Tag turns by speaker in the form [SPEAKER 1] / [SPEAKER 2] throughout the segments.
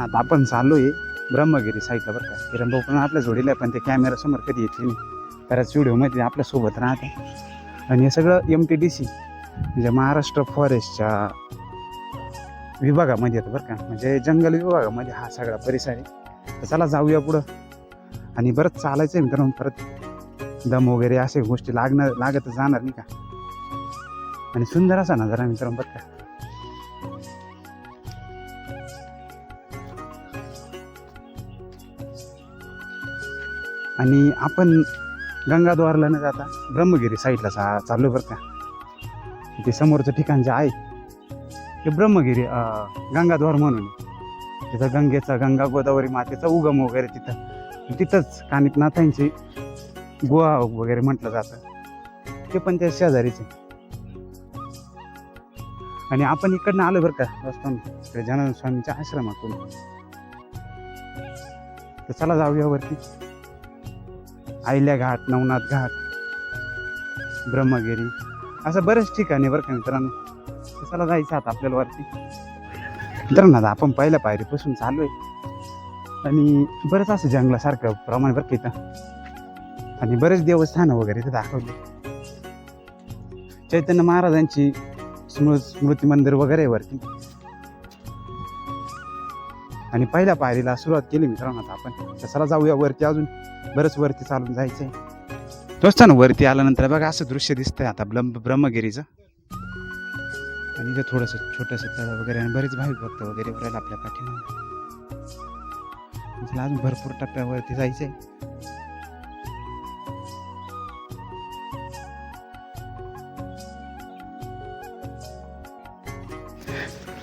[SPEAKER 1] आता आपण चाललो आहे ब्रह्मगिरी साईडला बरं का. किरण भाऊ पण आपल्या जोडीला आहे, पण ते कॅमेरासमोर कधी येते नाही. बऱ्याच व्हिडिओमध्ये आपल्यासोबत राहते. आणि हे सगळं एम टी डी सी म्हणजे महाराष्ट्र फॉरेस्टच्या विभागामध्ये येतं बरं का. म्हणजे जंगल विभागामध्ये हा सगळा परिसर आहे. तर चला जाऊया पुढं. आणि बरंच चालायचं आहे मित्रांनो परत दम वगैरे अशा गोष्टी लागणार लागत जाणार नाही का. आणि सुंदर असा नजारा मित्रांनो बरं का. आणि आपण गंगाद्वारला न जाता ब्रह्मगिरी साईडला चा चाललो बरं का. ते समोरचं ठिकाण जे आहे ते ब्रह्मगिरी गंगाद्वार म्हणून तिथं गंगेचा गंगा गोदावरी मातेचा उगम वगैरे तिथं. तिथंच कानिकनाथांची गुहा वगैरे म्हटलं जातं. ते पण त्या शेजारीचं आणि आपण इकडनं आलो बरं का रस्त्यानं इकडे जनार्दन स्वामीच्या आश्रमातून. तर चला जाऊया वरती. आयल्या घाट नवनाथ घाट ब्रह्मगिरी असं बरेच ठिकाणी बरं का मित्रांनो. कशाला जायचं आता आपल्याला वरती? मित्रांनो आता आपण पहिल्या पायरीपासून चालू आहे आणि बरंच असं जंगलासारखं प्रमाण बरं का इथं. आणि बरेच देवस्थानं वगैरे इथं दाखवली. चैतन्य महाराजांची स्मृ स्मृती मंदिर वगैरे आहे वरती. आणि पहिल्या पायरीला सुरुवात केली मित्रांनो आता आपण. चला जाऊया वरती अजून. बरंच वरती चालून जायचंय. दोस्तानं वरती आल्यानंतर बघा असं दृश्य दिसतंय आता ब्रह्म ब्रह्मगिरीचं. आणि इथं थोडंसं छोटंसं तळ वगैरे आणि बरेच भाविक भक्त वगैरे भरायला आपल्या पाठीमागे. अजून भरपूर टप्प्यावरती जायचंय.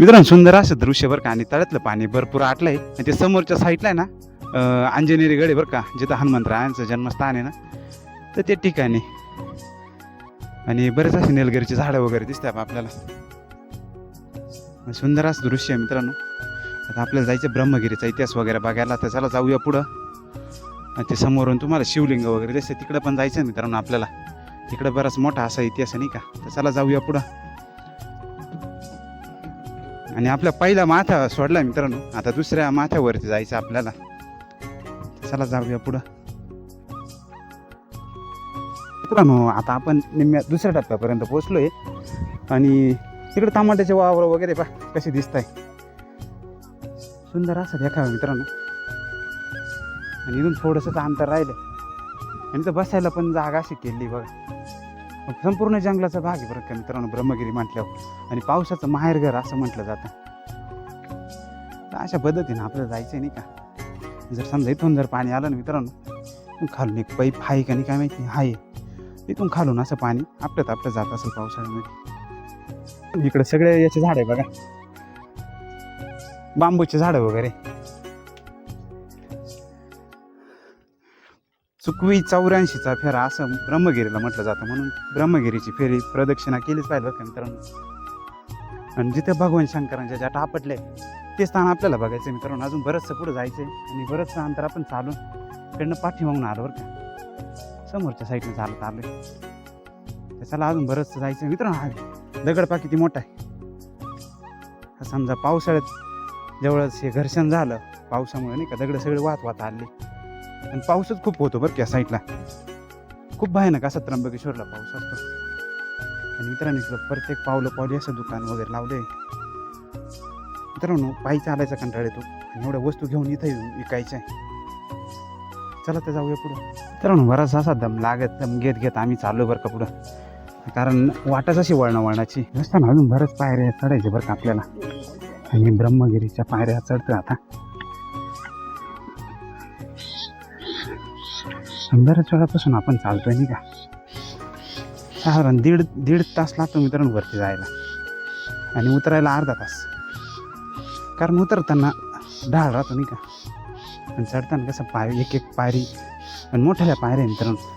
[SPEAKER 1] मित्रांनो सुंदर असं दृश्य बरं का? आणि तळ्यातलं पाणी भरपूर आटलंय. आणि ते समोरच्या साईडला आहे ना अंजनेरी गड आहे बरं का जिथं हनुमंतरायांचं जन्मस्थान आहे ना तर ते ठिकाणी. आणि बरेच असे निलगिरीचे झाडं वगैरे दिसतात आपल्याला. सुंदर असं दृश्य आहे मित्रांनो. आता आपल्याला जायचं ब्रह्मगिरीचा इतिहास वगैरे बघायला तर चला जाऊया पुढं. आणि ते समोरून तुम्हाला शिवलिंग वगैरे दिसते तिकडं पण जायचं मित्रांनो आपल्याला. तिकडं बराच मोठा असा इतिहास आहे नाही का? तर चला जाऊया पुढं. आणि आपला पहिला माथा सोडला मित्रांनो. आता दुसऱ्या माथ्यावरती जायचं आपल्याला. चला जाऊया पुढं. मित्रांनो आता आपण निम्म्या दुसऱ्या टप्प्यापर्यंत आहे आणि तिकडे टमाट्याचे वावर वगैरे पा कसे दिसत आहे सुंदर असं देखावं मित्रांनो. आणि इथून थोडंसंच अंतर राहिलं आणि तर बसायला पण जागा अशी केली बघा. संपूर्ण जंगलाचा भाग आहे बरं का मित्रांनो ब्रह्मगिरी म्हटल्यावर. आणि पावसाचं माहेरघर असं म्हटलं जातं. तर अशा पद्धतीनं आपल्याला जायचं आहे नाही का? जर समजा इथून जर पाणी आलं ना मित्रांनो खालून एक पाईप आहे का नाही काय माहिती? आहे. इथून खालून असं पाणी आपटत आपटत जात असेल पावसाळ्यामध्ये. इकडे सगळे याचे झाड आहे बघा. बांबूचे झाडं वगैरे. चुकवी चौऱ्याऐंशीचा फेरा असं ब्रह्मगिरीला म्हटलं जातं. म्हणून ब्रह्मगिरीची फेरी प्रदक्षिणा केलीच पाहिजे बरं का मित्रांनो. आणि जिथे भगवान शंकरांच्या ज्या टापटले ते स्थान आपल्याला बघायचं मित्रांनो. अजून बरंचसं पुढं जायचं आहे आणि बरंचसं अंतर आपण चालून इकडनं पाठीमागून आलो बरं का. समोरच्या साईडनं चालत आलो तर चला अजून बरंचसं जायचं आहे मित्रांनो हा दगडपा किती मोठा आहे. समजा पावसाळ्यात जवळच हे घर्षण झालं. पावसामुळे नाही का दगड सगळे वाहत वाहत आले. आणि पाऊसच खूप होतो बरं त्या साईडला. खूप भयानक असा त्र्यंबकेश्वरला पाऊस असतो. आणि मित्रांनो इकडं प्रत्येक पावलं पावली असं दुकान वगैरे लावले मित्रांनो पायी चालायचा कंटाळ येतो. आणि एवढ्या वस्तू घेऊन इथं येऊन विकायच्या. चला तर जाऊया पुढं. मित्रांनो बराच असा दम लागत दम घेत घेत आम्ही चाललो बरं का पुढं. कारण वाटच अशी वळणं वळणाची असताना अजून बरंच पायऱ्या चढायचे बरं का आपल्याला. आणि ब्रह्मगिरीच्या पायऱ्या चढतो आता. बऱ्याच वेळापासून आपण चालतोय नाही का? साधारण दीड दीड तास लागतो मित्रांनो वरती जायला. आणि उतरायला अर्धा तास. कारण उतरताना ढाळ राहतो नाही का? आणि चढताना कसं पाय एक एक पायरी आणि मोठ्या पायऱ्या मित्रांनो.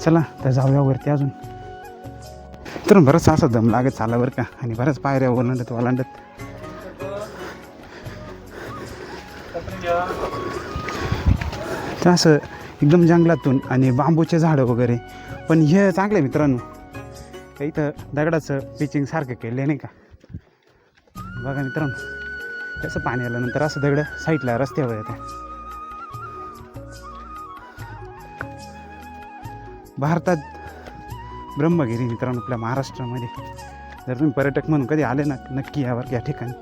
[SPEAKER 1] चला तर जाऊया वरती अजून. तर बरंच असं दम लागत चाला बरं का? आणि बऱ्याच पायऱ्या ओलांडत ओलांडत. तर असं एकदम जंगलातून आणि बांबूचे झाडं वगैरे. पण हे चांगलं आहे मित्रांनो इथं दगडाचं पिचिंग सारखं केलं नाही का? बघा मित्रांनो. त्याचं पाणी आल्यानंतर असं दगड साईडला रस्त्यावर येतं भारतात ब्रह्मगिरी मित्रांनो आपल्या महाराष्ट्रामध्ये. जर तुम्ही पर्यटक म्हणून कधी आले ना नक्की यावर या ठिकाणी.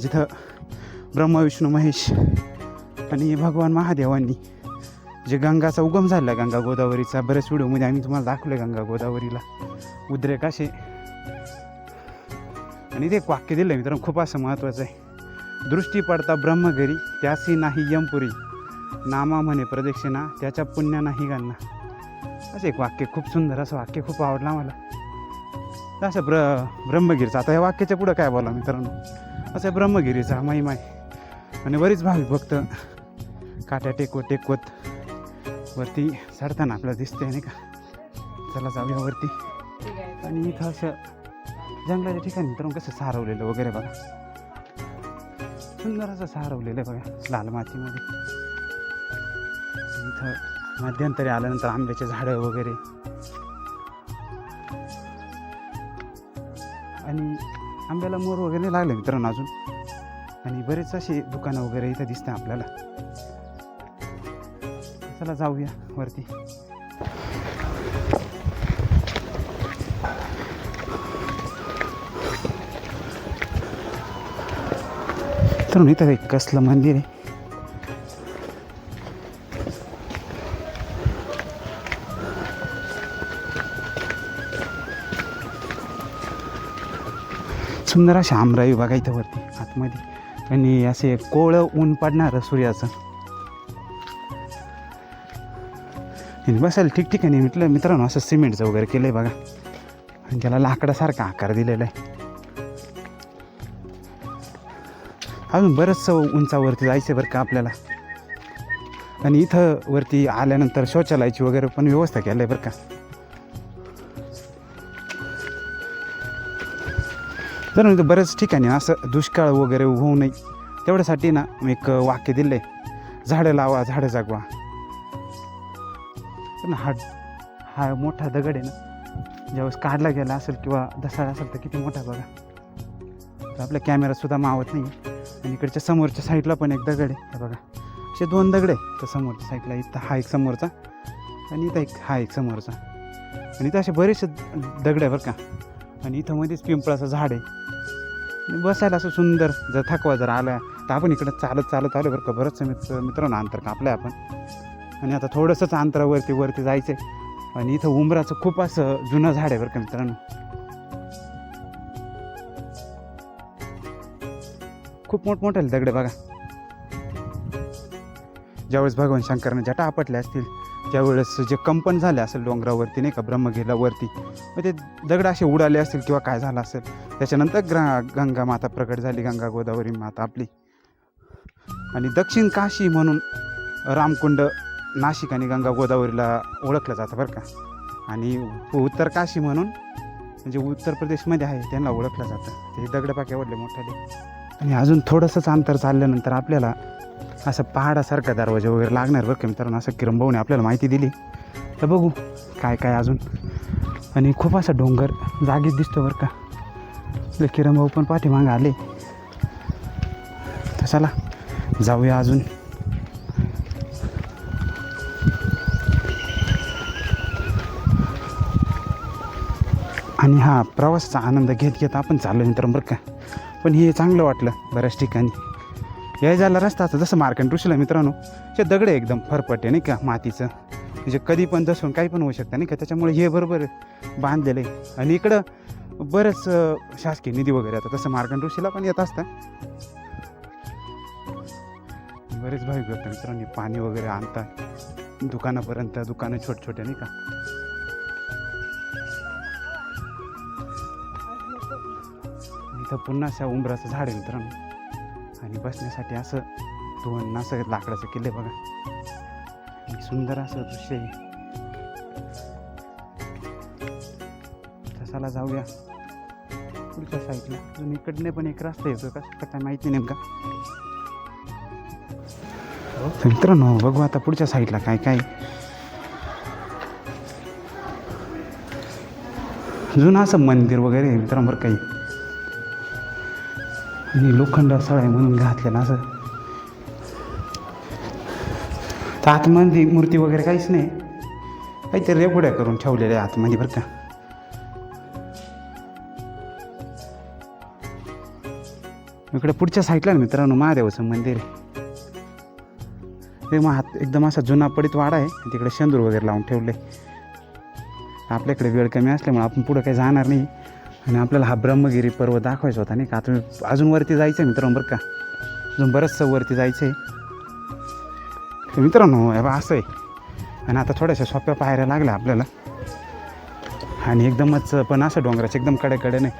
[SPEAKER 1] जिथं ब्रह्मा विष्णू महेश आणि भगवान महादेवांनी जे गंगाचा उगम झाला गंगा गोदावरीचा बऱ्याच व्हिडिओमध्ये आम्ही तुम्हाला दाखवलं गंगा गोदावरीला. उद्रेक असे. आणि ते एक वाक्य दिलं मित्रांनो खूप असं महत्त्वाचं आहे. दृष्टी पडता ब्रह्मगिरी त्यासी नाही यमपुरी. नामा म्हणे प्रदक्षिणा त्याच्या पुण्या नाही गणना. असं एक वाक्य खूप सुंदर असं वाक्य खूप आवडलं मला असं ब्र ब्रह्मगिरीचं. आता या वाक्याच्या पुढं काय बोला मित्रांनो? असं ब्रह्मगिरीचा महिमा आहे. आणि बरीच भाविक भक्त काट्या टेकवत टेकवत वरती चढताना आपल्याला दिसते नाही का? चला जाऊया वरती. आणि इथं असं जंगलाच्या ठिकाणी मित्रांनो कसं सारवलेलं वगैरे बघा. सुंदर असं सारवलेलं आहे बघा लाल मातीमध्ये. इथं मध्यंतरी आल्यानंतर आंब्याचे झाडं वगैरे. आणि आंब्याला मोर वगैरे लागले मित्रांनो अजून. आणि बरेच असे दुकानं वगैरे इथं दिसतं आपल्याला. चला जाऊया वरती. तर इथं एक कसलं मंदिर आहे. सुंदर अशी आमराई बघा इथं वरती आतमध्ये. आणि असे कोळं ऊन पडणार सूर्याचं. आणि बसायला ठिकठिकाणी म्हटलं मित्रांनो असं सिमेंटचं वगैरे केलं आहे बघा. आणि त्याला लाकडासारखा आकार दिलेला आहे. अजून बरंचसं उंचावरती जायचं बरं का आपल्याला. आणि इथं वरती आल्यानंतर शौचालयाची वगैरे पण व्यवस्था केलं आहे बरं का. तर म्हणजे बऱ्याच ठिकाणी असं दुष्काळ वगैरे होऊ नये. तेवढ्यासाठी ना मी एक वाक्य दिलं आहे झाडं लावा झाडं जागवा. ना हा हा मोठा दगड आहे ना ज्यावेळेस काढला गेला असेल किंवा दसाड असेल तर किती मोठा बघा. तर आपल्या कॅमेरासुद्धा मावत नाही. आणि इकडच्या समोरच्या साईडला पण एक दगड आहे. बघा. असे दोन दगड आहे तर समोरच्या साईडला इथं हा एक समोरचा आणि इथं एक हा एक समोरचा. आणि इथं असे बरेचसे दगड आहे बरं का. आणि इथं मध्येच पिंपळाचं झाड आहे. बसायला असं सुंदर जर थकवा जर आला तर आपण इकडं चालत चालत आलो बरं का. बरंच मित्र मित्रांनो अंतर कापलं आहे आपण. आणि आता थोडंसंच अंतरावरती वरती जायचं आहे आणि इथं उंबराचं खूप असं जुनं झाड आहे बरं का मित्रांनो. खूप मोठमोठे दगडे बघा. ज्यावेळेस भगवान शंकरने जटा आपटल्या असतील त्यावेळेस जे कंपन झाले असेल डोंगरावरती नाही का ब्रह्मगिरीलावरती मग ते दगड असे उडाले असतील किंवा काय झालं असेल त्याच्यानंतर ग्रा गंगा माता प्रकट झाली गंगा गोदावरी माता आपली. आणि दक्षिण काशी म्हणून रामकुंड नाशिक आणि गंगा गोदावरीला ओळखलं जातं बरं का. आणि उत्तर काशी म्हणून म्हणजे उत्तर प्रदेशमध्ये आहे त्यांना ओळखलं जातं. ते दगडपाके ओढले मोठाले. आणि अजून थोडंसंच अंतर चालल्यानंतर आपल्याला असं पहाडासारखा दरवाजा वगैरे लागणार बरं का मित्रांनो. असं किरंबवणे आपल्याला माहिती दिली. तर बघू काय काय अजून. आणि खूप असा डोंगर जागीच दिसतो बरं का. आपले किरंभाऊ पण पाठीमागं आले. तर चला जाऊया अजून. आणि हा प्रवासाचा आनंद घेत घेत आपण चाललो मित्र बरं का. पण हे चांगलं वाटलं बऱ्याच ठिकाणी. या जायला रस्ता असं जसं मार्कंड ऋषीला मित्रांनो ते दगड एकदम फरफटे आहे नाही का मातीचं. म्हणजे कधी पण जसून काही पण होऊ शकतं नाही का. त्याच्यामुळे हे बरोबर बांधलेलं आहे. आणि इकडं बरंच शासकीय निधी वगैरे आता तसं मार्कंड ऋषीला पण येत असतं. बरेच भाविक मित्रांनी पाणी वगैरे आणतात. दुकानापर्यंत दुकानं छोट छोटे नाही का. इथं पुन्हा असं उंबराचं झाड आहे मित्रांनो. आणि बसण्यासाठी असं दोन असं लाकडाचं किल्ले बघा. सुंदर असं दृश्य आहे. तसाला जाऊया पुढच्या साईडला. अजून इकडने पण एक रस्ता येतो का? काय माहिती नेमका. मित्रांनो बघू आता पुढच्या साईडला काय काय. जुनं असं मंदिर वगैरे आहे काही आणि लोखंड सळाय म्हणून घातलेलं असं. तर आतमध्ये मूर्ती वगैरे काहीच नाही. काहीतरी रेगोड्या करून ठेवलेल्या आहे आतमध्ये बरं का. इकडे पुढच्या साईडला मित्रांनो महादेवाचं मंदिर आहे. ते मग हात एकदम असा जुना पडीत वाडा आहे. तिकडे शेंदूर वगैरे लावून ठेवले. आपल्याकडे वेळ कमी असल्यामुळे आपण पुढं काही जाणार नाही. आणि आपल्याला हा ब्रह्मगिरी पर्वत दाखवायचा होता नाही का? आता अजून वरती जायचं आहे मित्रांनो बरं का? अजून बरंचसं वरती जायचं आहे तर मित्रांनो हे बा असं आहे. आणि आता थोड्याशा सोप्या पायऱ्या लागल्या आपल्याला. आणि एकदमच पण असं डोंगराचे एकदम कडेकडे नाही.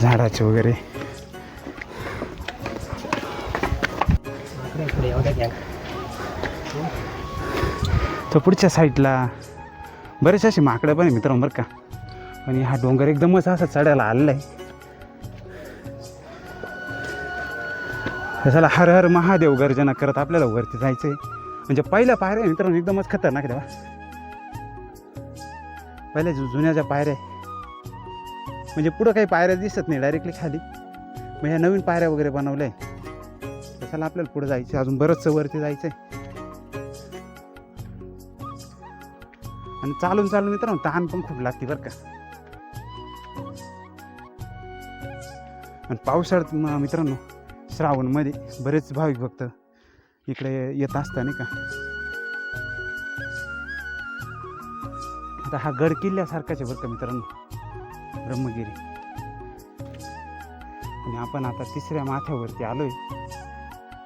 [SPEAKER 1] झाडाचे वगैरे. तर पुढच्या साईडला बरेचसे असे माकडं पण आहे मित्रांनो बरं का. आणि हा डोंगर एकदमच असा चढायला आलेला आहे. त्याला हर हर महादेव गर्जना करत आपल्याला वरती जायचं म्हणजे आहे म्हणजे पहिल्या पायऱ्या मित्रांनो एकदमच खतरनाक देवा पहिल्या जुन्या ज्या पायऱ्या आहे म्हणजे पुढं काही पायऱ्या दिसत नाही डायरेक्टली खाली. मग ह्या नवीन पायऱ्या वगैरे बनवल्या आहे त्याला आपल्याला पुढे जायचं अजून बरंचसं वरती जायचं आहे आणि चालून चालून मित्रांनो ताण पण खूप लागते बरं का. आणि पावसाळ्यात मित्रांनो श्रावणमध्ये बरेच भाविक भक्त इकडे येत असता नाही का? आता हा गड किल्ल्यासारखाच आहे बरं का मित्रांनो ब्रह्मगिरी. आणि आपण आता तिसऱ्या माथ्यावरती आलोय.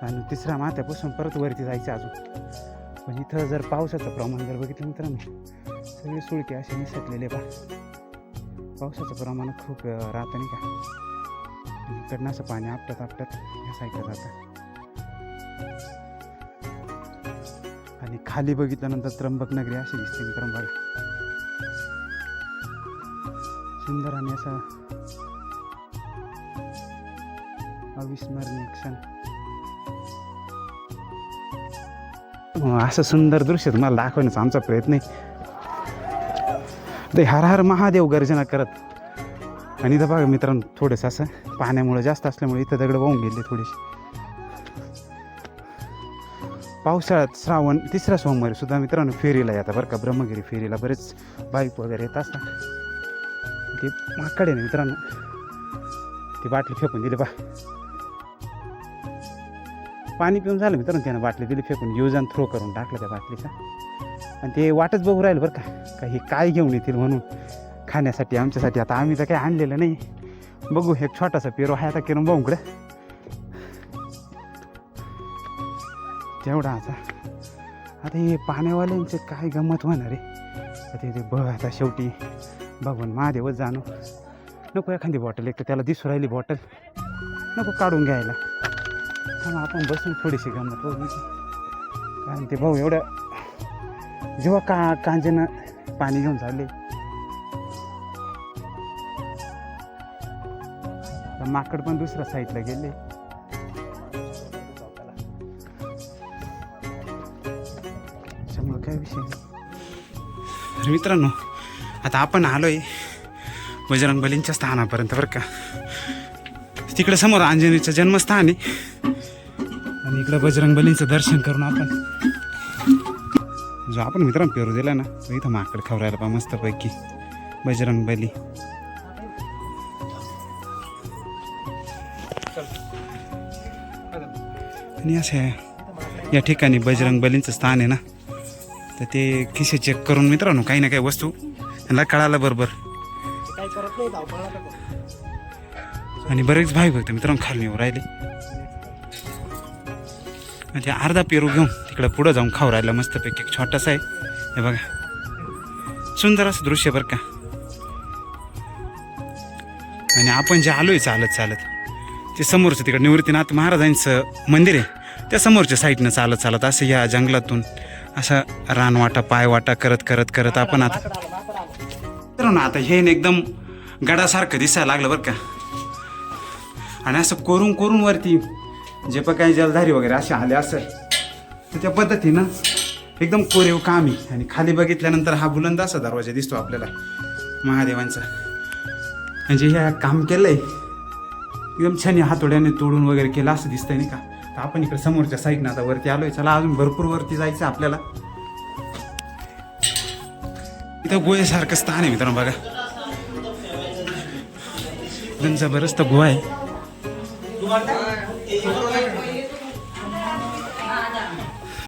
[SPEAKER 1] आणि तिसऱ्या माथ्यापासून परत वरती जायचं अजून. पण इथं जर पावसाचं प्रमाण जर बघितलं मित्रांनो सगळे सुळके असे निसटलेले पा पावसाचं प्रमाण खूप राहतं नाही का? इकडनं असं पाणी आपटत आपटत या साईडला जातं. आणि खाली बघितल्यानंतर त्र्यंबक नगरी अशी दिसते मित्रांनो बघा. सुंदर आणि असा अविस्मरणीय क्षण. असं सुंदर दृश्य तुम्हाला दाखवण्याचा आमचा प्रयत्न आहे. ते हर हर महादेव गर्जना करत. आणि इथं बघा मित्रांनो थोडंसं असं पाण्यामुळे जास्त असल्यामुळे इथं दगड वाहून गेले थोडीशी पावसाळ्यात श्रावण तिसऱ्या सोमवारी सुद्धा मित्रांनो फेरीला येतात बरं का. ब्रह्मगिरी फेरीला बरेच बाईक वगैरे येत असतात. ते माकडे ना मित्रांनो. ती बाटली फेकून दिली बा पाणी पिऊन झालं मित्रांनो त्यानं बाटली दिली फेकून. यूज अँड थ्रो करून टाकलं त्या बाटलीचा. आणि ते वाटच बघू राहील बरं का. काही काय घेऊन येतील म्हणून. खाण्यासाठी आमच्यासाठी आता आम्ही तर काही आणलेलं नाही. बघू एक छोटासा पेरो आहे आता किरण भाऊकडे. तेवढा आता. आता हे पाण्यावाल्यांचं काय गंमत होणार आहे? आता ते बघ आता शेवटी. बघून महादेवच जाणो. नको एखादी बॉटल एक तर त्याला दिसू राहिली बॉटल नको काढून घ्यायला. आपण बसून थोडीशी गंमत बघू. कारण ते भाऊ एवढं जेव्हा का कांजेनं पाणी घेऊन चालले तर माकड पण दुसऱ्या साईडला गेले. त्याच्यामुळं काय विषय नाही. मित्रांनो आता आपण आलोय बजरंग बलींच्या स्थानापर्यंत बरं का. तिकडे समोर अंजनीचं जन्मस्थान आहे. आणि इकडं बजरंग बलींचं दर्शन करून आपण जो आपण मित्रांनो पेरू दिला ना. तो इथं माकड खवरायला पा मस्तपैकी. बजरंग बली. आणि असे या ठिकाणी बजरंग बलींचं स्थान आहे ना. तर ते खिसे चेक करून मित्रांनो काही ना काही वस्तू यांना कळालं बरोबर. आणि बरेच भाई बघते मित्रांनो खाली येऊ राहिले. म्हणजे ते अर्धा पेरू घेऊन तिकडं पुढं जाऊन खाऊ राहिला मस्तपैकी. एक छोटासा आहे. हे बघा. सुंदर असं दृश्य बरं का. आणि आपण जे आलोय चालत चालत ते समोरचं तिकडे निवृत्तीनाथ महाराजांचं मंदिर आहे. त्या समोरच्या साईडनं चालत चालत असं या जंगलातून असं रानवाटा पायवाटा करत करत करत आपण आता
[SPEAKER 2] तर आलं,
[SPEAKER 1] आता हे न एकदम गडासारखं दिसायला लागलं बरं का. आणि असं कोरून कोरून वरती जे पण काही जलधारी वगैरे असे आले असेल तर त्या पद्धतीनं एकदम कोरीव काम आहे आणि खाली बघितल्यानंतर हा बुलंद असा दरवाजा दिसतो आपल्याला महादेवांचा. म्हणजे ह्या काम केलंय एकदम छान हातोड्याने तोडून वगैरे केलं असं दिसतंय नाही का? तर आपण इकडे समोरच्या साईडनं आता वरती आलोय. चला अजून भरपूर वरती जायचं आपल्याला. इथं गोव्यासारखं स्थान आहे मित्रांनो बघा. एकदम जबरदस्त गुहा आहे. এই